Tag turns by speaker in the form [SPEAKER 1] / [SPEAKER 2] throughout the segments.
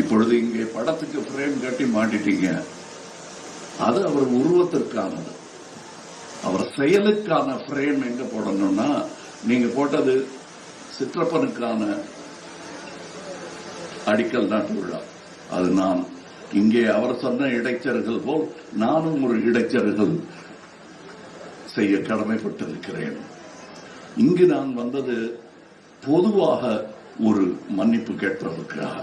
[SPEAKER 1] இப்பொழுது இங்கே படத்துக்கு பிரேம் கட்டி மாட்டிட்டீங்க. அது அவர் உருவத்திற்கானது. அவர் செயலுக்கான பிரேம் எங்க போடணும்னா நீங்க போட்டது சிற்றப்பனுக்கான அடிக்கல் நாட்டு விழா. அது நான் இங்கே அவர் சொன்ன இடைச்சர்கள் போல் நானும் ஒரு இடைச்சர்கள் செய்ய கடமைப்பட்டிருக்கிறேன். இங்கு நான் வந்தது பொதுவாக ஒரு மன்னிப்பு கேட்பதற்காக.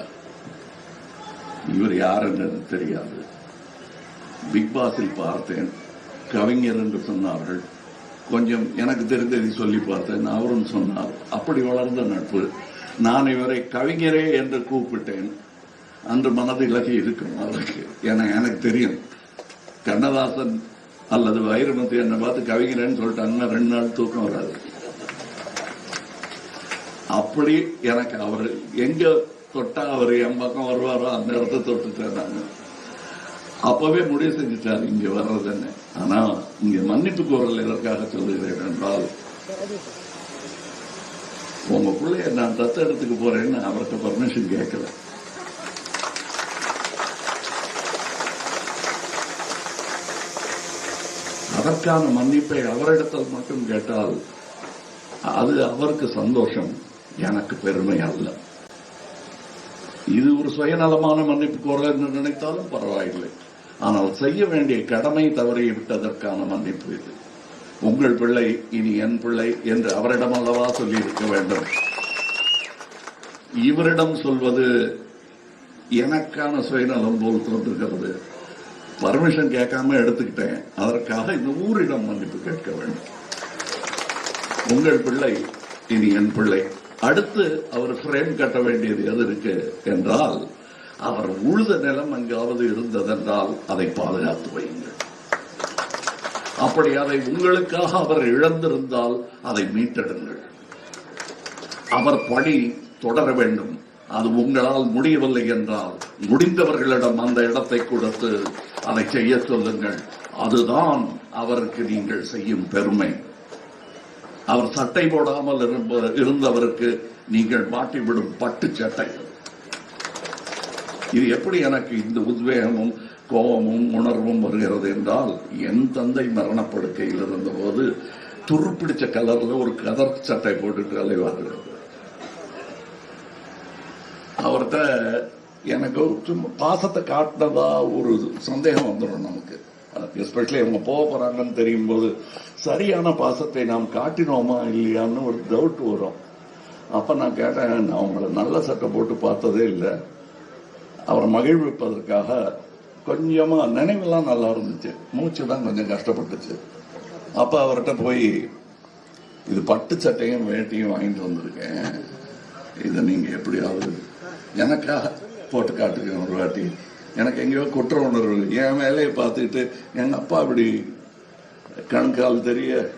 [SPEAKER 1] இவர் யார் என்று தெரியாது. பிக் பாஸில் பார்த்தேன். கவிஞர் என்று சொன்னார்கள். கொஞ்சம் எனக்கு தெரிந்ததை சொல்லி பார்த்தேன். அவரும் சொன்னார். அப்படி வளர்ந்த நட்பு. நான் இவரை கவிஞரே என்று கூப்பிட்டேன். அன்று மனது இலகி இருக்கும் அவருக்கு. ஏன்னா எனக்கு தெரியும். கண்ணதாசன் அல்லது வைரமுத்து என்னை பார்த்து கவிஞரேன்னு சொல்லிட்டாங்கன்னா ரெண்டு நாள் தூக்கம் வராது. அப்படி எனக்கு அவர் எங்க தொட்டா அவர் என் பக்கம் வருவாரோ அந்த இடத்த தொட்டுட்டேன் அப்பவே முடிவு செஞ்சுட்டார் இங்க வர்றதுன்னு. ஆனா இங்க மன்னிப்பு கோரல் எதற்காக சொல்லுகிறேன் என்றால் உங்க பிள்ளைய நான் தத்தெடுத்துக்கு போறேன்னு அவர்கிட்ட பர்மிஷன் கேட்கல. அதற்கான மன்னிப்பை அவரிடத்தில் மட்டும் கேட்டால் அது அவருக்கு சந்தோஷம் எனக்கு பெருமை அல்ல. இது ஒரு சுயநலமான மன்னிப்பு கோரல் என்று நினைத்தாலும் பரவாயில்லை. ஆனால் செய்ய வேண்டிய கடமை தவறி விட்டதற்கான மன்னிப்பு இது. உங்கள் பிள்ளை இனி என் பிள்ளை என்று அவரிடம் அல்லவா சொல்லியிருக்க வேண்டும். இவரிடம் சொல்வது எனக்கான சுயநலம் போல் தோன்றுகிறது. பர்மிஷன் கேட்காம எடுத்துக்கிட்டேன். அதற்காக இந்த ஊரிடம் மன்னிப்பு கேட்க வேண்டும். உங்கள் பிள்ளை இனி என் பிள்ளை. அடுத்து அவர் ஃப்ரேம் கட்ட வேண்டியது எது இருக்கு என்றால் அவர் உழுத நிலம் எங்காவது இருந்ததென்றால் அதை பாதுகாத்து வையுங்கள். அப்படி அதை உங்களுக்காக அவர் இழந்திருந்தால் அதை மீட்டெடுங்கள். அவர் பணி தொடர வேண்டும். அது உங்களால் முடியவில்லை என்றால் முடிந்தவர்களிடம் அந்த இடத்தை கொடுத்து அதை செய்ய சொல்லுங்கள். அதுதான் அவருக்கு நீங்கள் செய்யும் பெருமை. அவர் சட்டை போடாமல் இருந்தவருக்கு நீங்கள் மாட்டிவிடும் பட்டு சட்டை. இது எப்படி எனக்கு இந்த உத்வேகமும் கோபமும் உணர்வும் வருகிறது என்றால் என் தந்தை மரணப்படுக்கையில் இருந்தபோது துருப்பிடிச்ச கலர்ல ஒரு கதர் சட்டை போட்டுட்டு அலைவார்கள். அவர்கிட்ட எனக்கு சும்மா பாசத்தை காட்டினதா ஒரு சந்தேகம் வந்துடும் நமக்கு. எஸ்பெஷலி அவங்க போக போறாங்கன்னு தெரியும் போது சரியான பாசத்தை நாம் காட்டினோமா இல்லையான்னு ஒரு டவுட் வரும். அப்ப நான் கேட்டேன் நான் உங்களை நல்ல சட்டை போட்டு பார்த்ததே இல்லை. அவரை மகிழ்விப்பதற்காக கொஞ்சமா நினைவெல்லாம் நல்லா இருந்துச்சு. மூச்சு தான் கொஞ்சம் கஷ்டப்பட்டுச்சு. அப்ப அவர்கிட்ட போய் இது பட்டு சட்டையும் வேட்டியும் வாங்கிட்டு வந்திருக்கேன். இதை நீங்க எப்படியாவது எனக்காக போட்டு காட்டுங்க ஒரு வாட்டி. எனக்கு எங்கேயோ குற்ற உணர்வு. என் வேலையை பார்த்துக்கிட்டு எங்கள் அப்பா அப்படி கண்கால் தெரிய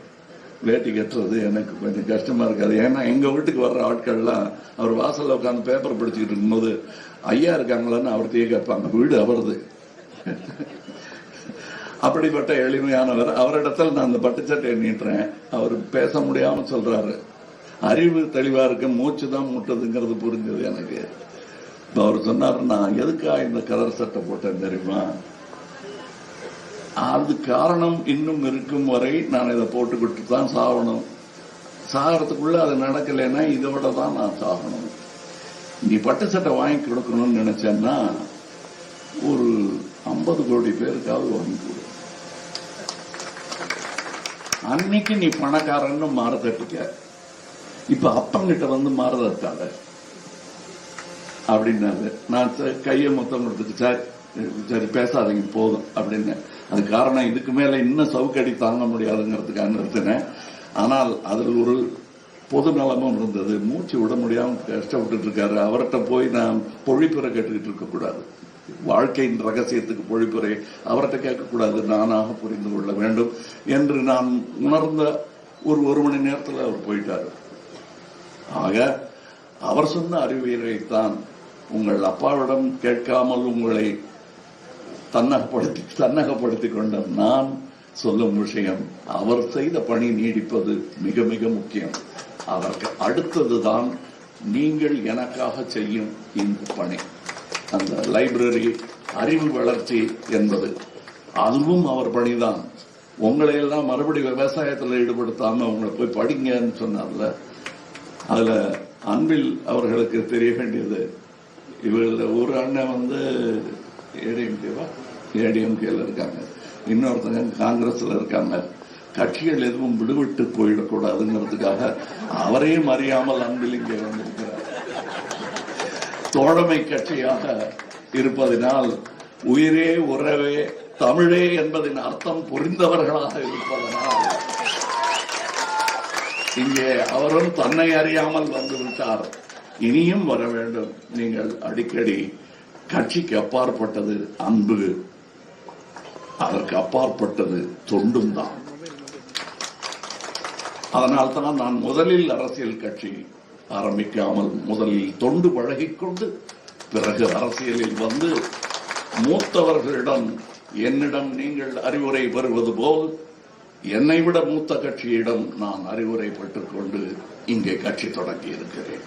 [SPEAKER 1] வேட்டி கட்டுறது எனக்கு கொஞ்சம் கஷ்டமாக இருக்காது. ஏன்னா எங்கள் வீட்டுக்கு வர்ற ஆட்கள்லாம் அவர் வாசலில் உட்காந்து பேப்பர் படிச்சுக்கிட்டு இருக்கும்போது ஐயா இருக்காங்களான்னு அவர்கிட்டயே கேட்பாங்க. வீடு அவரது. அப்படிப்பட்ட எளிமையானவர். அவரிடத்தில் நான் அந்த பட்டுச்சட்டையை நீட்டுறேன். அவர் பேச முடியாமல் சொல்கிறாரு அறிவு தெளிவாக இருக்கு. மூச்சு தான் முட்டதுங்கிறது புரிஞ்சது எனக்கு. அவர் சொன்னார் நான் எதுக்கா இந்த கலர் சட்டை போட்டேன் தெரியுமா? அது காரணம் இன்னும் இருக்கும் வரை நான் இதை போட்டுக்கிட்டு தான் சாகணும். சாகிறதுக்குள்ள அது நடக்கலைன்னா இதோட தான் நான் சாகணும். நீ பட்டு சட்டை வாங்கி கொடுக்கணும்னு நினைச்சேன்னா ஒரு ஐம்பது கோடி பேருக்காவது வாங்கி கொடு. அன்னைக்கு நீ பணக்காரன்னு மாறதட்டிக்க இப்ப அப்பங்கிட்ட வந்து மாறதட்டாத அப்படின்னாரு. நான் கையை மொத்தம் கொடுத்துட்டு சார் சரி பேசாதீங்க போதும் அப்படின்னு அது காரணம் இதுக்கு மேல இன்னும் சவுக்கடி தாங்க முடியாதுங்கிறதுக்காக நிறுத்தினேன். ஆனால் அதில் ஒரு பொது நலமும் இருந்தது. மூச்சு விட முடியாமல் கஷ்டப்பட்டு இருக்காரு. அவர்கிட்ட போய் நான் பொழிப்புரை கேட்டுக்கிட்டு இருக்கக்கூடாது வாழ்க்கையின் ரகசியத்துக்கு பொழிப்புரை அவர்கிட்ட கேட்கக்கூடாது நானாக புரிந்து கொள்ள வேண்டும் என்று நான் உணர்ந்த ஒரு ஒரு மணி நேரத்தில் அவர் போயிட்டார். ஆக அவர் சொன்ன அறிவியலைத்தான் உங்கள் அப்பாவிடம் கேட்காமல் உங்களை தன்னகப்படுத்தி தன்னகப்படுத்திக் கொண்ட நான் சொல்லும் விஷயம் அவர் செய்த பணி நீடிப்பது மிக மிக முக்கியம். அதற்கு அடுத்ததுதான் நீங்கள் எனக்காக செய்யும் இந்த பணி. அந்த லைப்ரரி அறிவு வளர்ச்சி என்பது. அதுவும் அவர் பணிதான். உங்களை எல்லாம் மறுபடி விவசாயத்தில் ஈடுபடுத்தாம உங்களை போய் படிங்கன்னு சொன்னார்ல அதுல அன்பில் அவர்களுக்கு தெரிய வேண்டியது இவர்கள ஒரு அண்ணன் வந்து ஏடிஎம்கேவா? ஏடிஎம்கேல இருக்காங்க. இன்னொருத்தங்க காங்கிரஸ்ல இருக்காங்க. கட்சிகள் எதுவும் விடுவிட்டு போயிடக்கூடாதுங்கிறதுக்காக அவரையும் அறியாமல் அன்பில் இங்கே வந்திருக்கிறார். தோழமை கட்சியாக இருப்பதினால் உயிரே உறவே தமிழே என்பதின் அர்த்தம் புரிந்தவர்களாக இருப்பதனால் இங்கே அவரும் தன்னை அறியாமல் வந்து விட்டார் இனியும் வர வேண்டும். நீங்கள் அடிக்கடி கட்சிக்கு அப்பாற்பட்டது அன்பு. அதற்கு அப்பாற்பட்டது தொண்டும் தான். அதனால் தான் நான் முதலில் அரசியல் கட்சி ஆரம்பிக்காமல் முதலில் தொண்டு பழகிக்கொண்டு பிறகு அரசியலில் வந்து மூத்தவர்களிடம் என்னிடம் நீங்கள் அறிவுரை பெறுவது போல் என்னை விட மூத்த கட்சியிடம் நான் அறிவுரை பெற்றுக்கொண்டு இங்கே கட்சி தொடங்கி இருக்கிறேன்.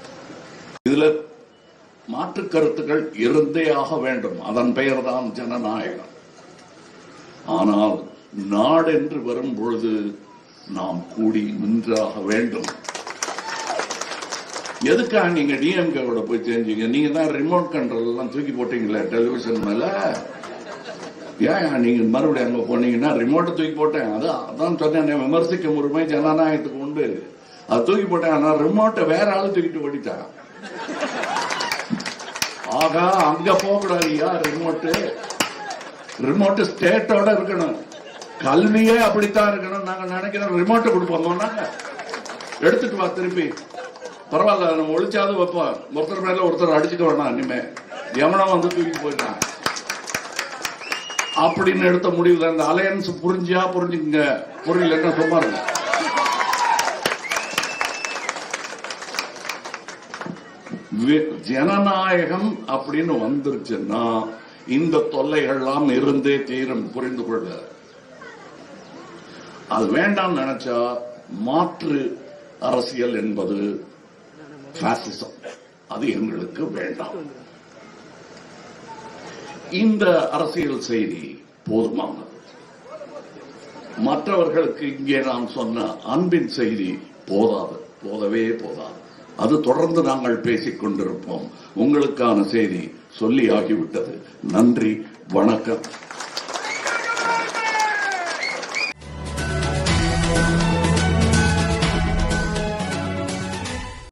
[SPEAKER 1] இதுல மாற்று கருத்துக்கள் இருந்தே ஆக வேண்டும். அதன் பெயர்தான் ஜனநாயகம். ஆனால் நாடென்று வரும் பொழுது நாம் கூடி நின்றாக வேண்டும். எதுக்காக நீங்க டிஎம்கேவோட போய் தெரிஞ்சீங்க? நீங்க தான் ரிமோட் கண்ட்ரோல் எல்லாம் தூக்கி போட்டீங்களே டெலிவிஷன் மேல? ஏன் நீங்க மறுபடியும் அங்க போனீங்கன்னா ரிமோட்டை தூக்கி போட்டேன். அதான் அதான் சொன்னேன் விமர்சிக்க உரிமை ஜனநாயகத்துக்கு உண்டு. அது தூக்கி போட்டேன் ஆனா ரிமோட்டை வேற ஆளு தூக்கிட்டு ஓடிட்டான். ஆகா அங்க போக கூடாதுயா ரிமோட்டு ரிமோட்டு ஸ்டேட்டோட இருக்கணும். கல்வியே அப்படித்தான் இருக்கணும். நாங்க நினைக்கிறோம் ரிமோட்டை கொடுப்போம். நாங்க எடுத்துட்டு வா திருப்பி. பரவாயில்ல நம்ம ஒழிச்சாவது வைப்போம். ஒருத்தர் மேல ஒருத்தர் அடிச்சுக்க வேணாம் இனிமே. எவனும் வந்து தூக்கி போயிட்டான். அப்படின்னு எடுத்த முடிவு அந்த அலையன்ஸ் புரிஞ்சா புரிஞ்சுங்க புரியலன்னா சும்மா இருங்க. ஜனநாயகம் அப்படின்னு வந்துருச்சுன்னா இந்த தொல்லைகள்லாம் இருந்தே தீரும் புரிந்து கொள்ள அது வேண்டாம் நினைச்சா மாற்று அரசியல் என்பது பாசிசம் அது எங்களுக்கு வேண்டாம். இந்த அரசியல் செய்தி போதுமானது. மற்றவர்களுக்கு இங்கே நாம் சொன்ன அன்பின் செய்தி போதாது போதவே போதாது. அது தொடர்ந்து நாங்கள் பேசிக் கொண்டிருப்போம். உங்களுக்கான செய்தி சொல்லி ஆகிவிட்டது. நன்றி வணக்கம்.